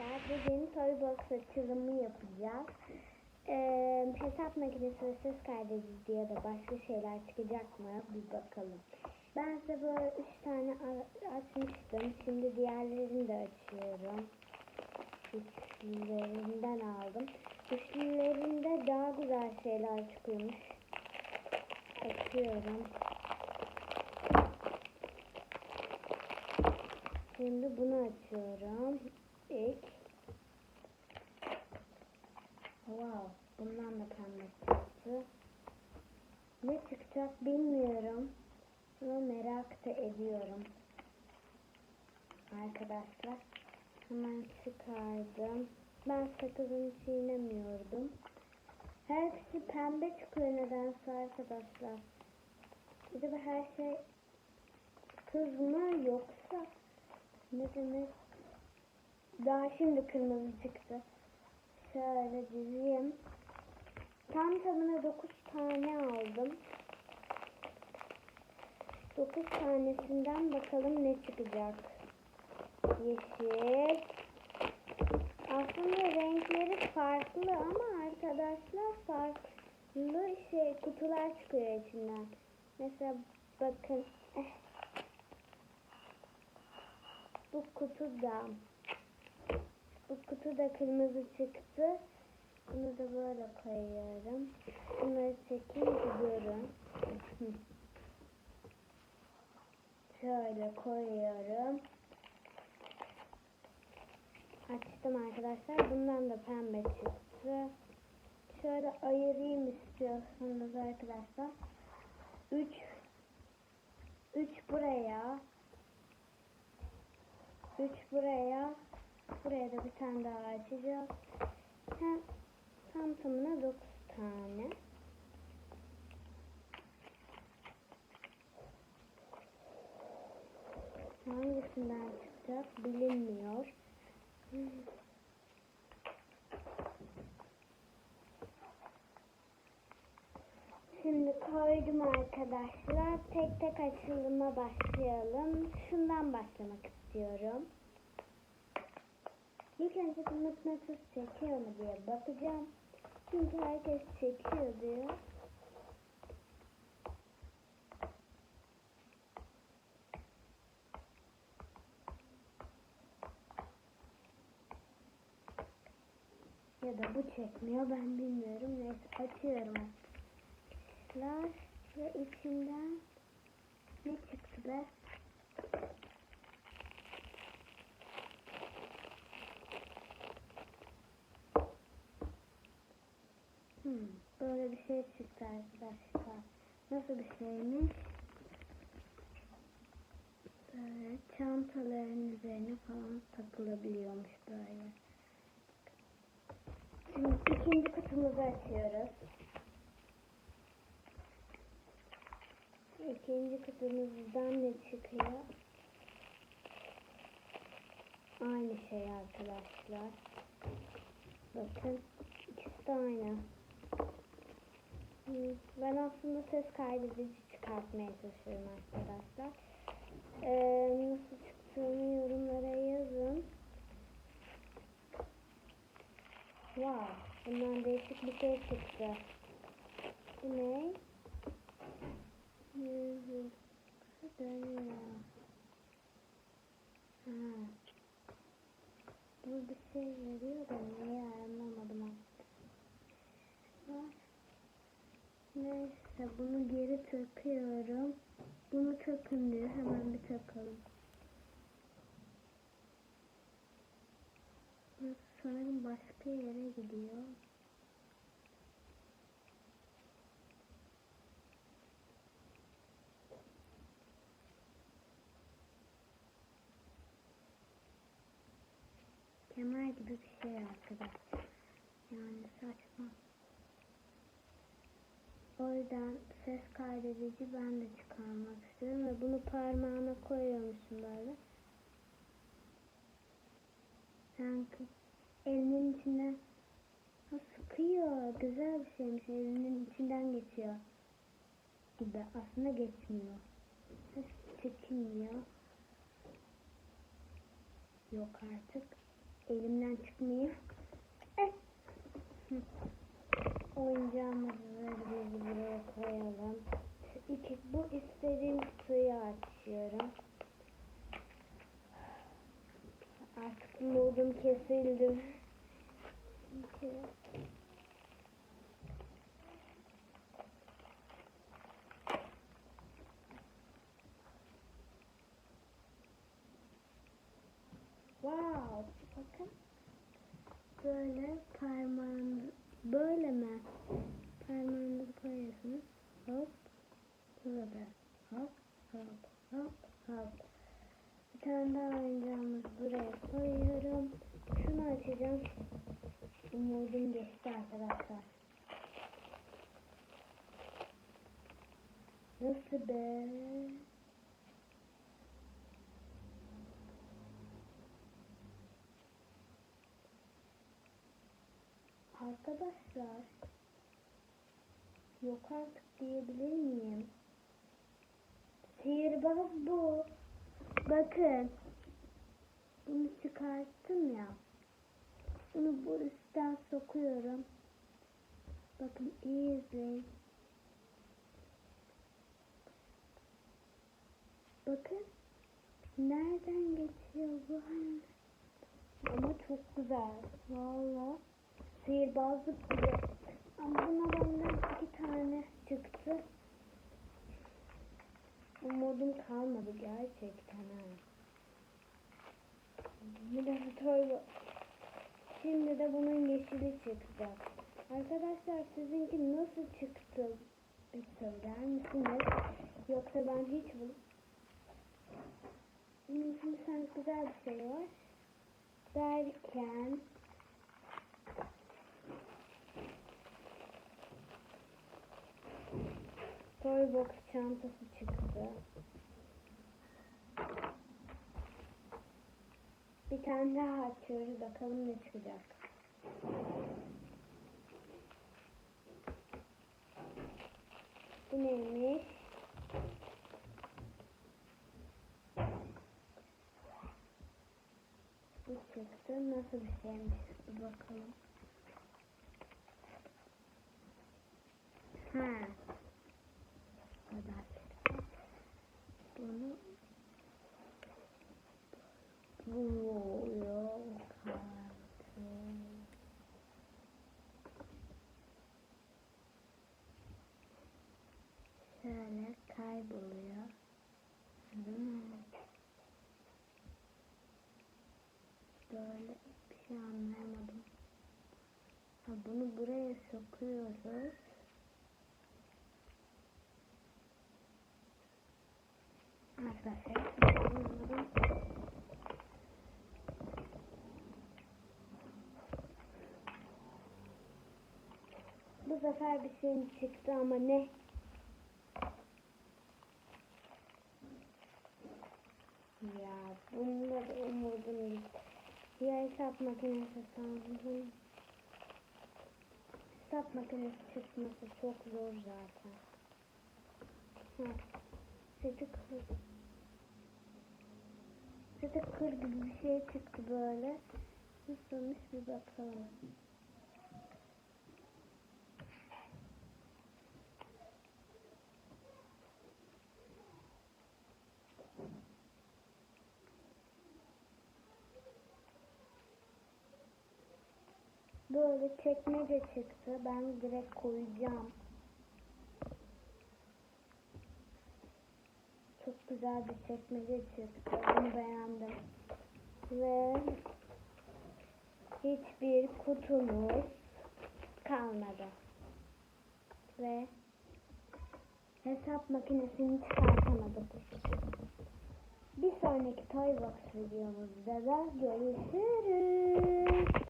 arkadaşlar. Bugün Toybox açılımı yapacağız. Ee, hesap makinesi ve ses kaydedici ya da başka şeyler çıkacak mı? Bir bakalım. Ben size böyle üç tane açmıştım. Şimdi diğerlerini de açıyorum. Üçlülerinden aldım. Üçlülerinde daha güzel şeyler çıkıyormuş. Açıyorum. Şimdi bunu açıyorum. İlk. Wow. Bundan da pembe çıktı. Ne çıkacak bilmiyorum. Ama merak da ediyorum. Arkadaşlar. Hemen çıkardım. Ben sakızını çiğnemiyordum. Hepsi pembe çıkıyor nedense arkadaşlar. Acaba her şey kız mı yoksa ne demek? Daha şimdi kırmızı çıktı. Şöyle dizeyim. Tam tamına 9 tane aldım. 9 tanesinden bakalım ne çıkacak. Yeşil. Aslında renkleri farklı ama arkadaşlar farklı şey kutular çıkıyor içinden. Mesela bakın eh, bu kutu da bu kutu da kırmızı çıktı. Bunu da böyle koyuyorum. Bunları çekeyim gidiyorum. Şöyle koyuyorum. Açtım arkadaşlar. Bundan da pembe çıktı. Şöyle ayırayım istiyorsanız arkadaşlar. 3 3 buraya 3 buraya buraya da bir tane daha açacağız. Hem tam tamına 9 tane. Hangisinden çıkacak bilinmiyor. Şimdi koydum arkadaşlar. Tek tek açılıma başlayalım. Şundan başlamak istiyorum. İlk önce bu mıknatıs çekiyor mu diye bakacağım. Çünkü herkes çekiyor diyor. Ya da bu çekmiyor ben bilmiyorum. Neyse açıyorum. Arkadaşlar ve içinden ne çıktı be? Hmm, böyle bir şey çıktı arkadaşlar. Nasıl bir şeymiş? Böyle çantaların üzerine falan takılabiliyormuş böyle. Şimdi ikinci kutumuzu açıyoruz. İkinci kutumuzdan ne çıkıyor? Aynı şey arkadaşlar. Bakın ikisi de aynı. Ben aslında ses kaydedici çıkartmaya çalışıyorum arkadaşlar. Ee, nasıl çıktığını yorumlara yazın. Wow, bundan değişik bir şey çıktı. Bu ne? Bu bir şey veriyor da neyi anlamadım aslında. Neyse bunu geri takıyorum. Bunu takın diyor. Hemen bir takalım. Sanırım başka yere gidiyor. Kemer gibi bir şey arkadaşlar. Yani saçma. O yüzden ses kaydedici ben de çıkarmak istiyorum ve bunu parmağına koyuyormuşum böyle. Sanki elinin içinden ha, sıkıyor. Güzel bir şeymiş. Elinin içinden geçiyor. Gibi. Aslında geçmiyor. Ses çekilmiyor. Yok artık. elimden çıkmıyor. Eh. Hı. Koyalım. İki, bu istediğim kutuyu açıyorum. Artık modum kesildi. Wow, bakın. Böyle parmağını böyle mi? Parmağınızı koyuyorsunuz. Hop. Burada. Hop. Hop. Hop. Hop. Bir tane daha oyuncağımız buraya koyuyorum. Şunu açacağım. Umudum geçti arkadaşlar. Nasıl be? Arkadaşlar yok artık diyebilir miyim? Sihirbaz bu. Bakın. Bunu çıkarttım ya. Bunu bu üstten sokuyorum. Bakın iyi izleyin. Bakın. Nereden geçiyor bu? Ama çok güzel. Vallahi sihirbazlık gibi. Ama buna benden iki tane çıktı. Umudum kalmadı gerçekten ha. Torba. Şimdi de bunun yeşili çıkacak. Arkadaşlar sizinki nasıl çıktı? Bir söyler misiniz? Yoksa ben hiç bu... Şimdi sanki güzel bir şey var. Derken Toybox çantası çıktı. Bir tane daha açıyoruz bakalım ne çıkacak. Bu neymiş? Bu çıktı. Nasıl bir şeymiş? Bir bakalım. Ha. Kadar. Bunu bu yok artık. Şöyle kayboluyor. Böyle bir şey anlayamadım. Ha, bunu buraya sokuyoruz. Bu sefer bir şey çıktı ama ne? Ya bunda da umudum gitti. Ya hesap makinesi sandım. Hesap makinesi çıkması çok zor zaten. Ha. Seti kır. Seti kır gibi bir şey çıktı böyle. Nasılmış bir bakalım. Böyle çekmece çıktı. Ben direkt koyacağım. Çok güzel bir çekmece çıktı. Bunu beğendim. Ve hiçbir kutumuz kalmadı. Ve hesap makinesini çıkartamadık. Bir sonraki Toybox videomuzda da görüşürüz.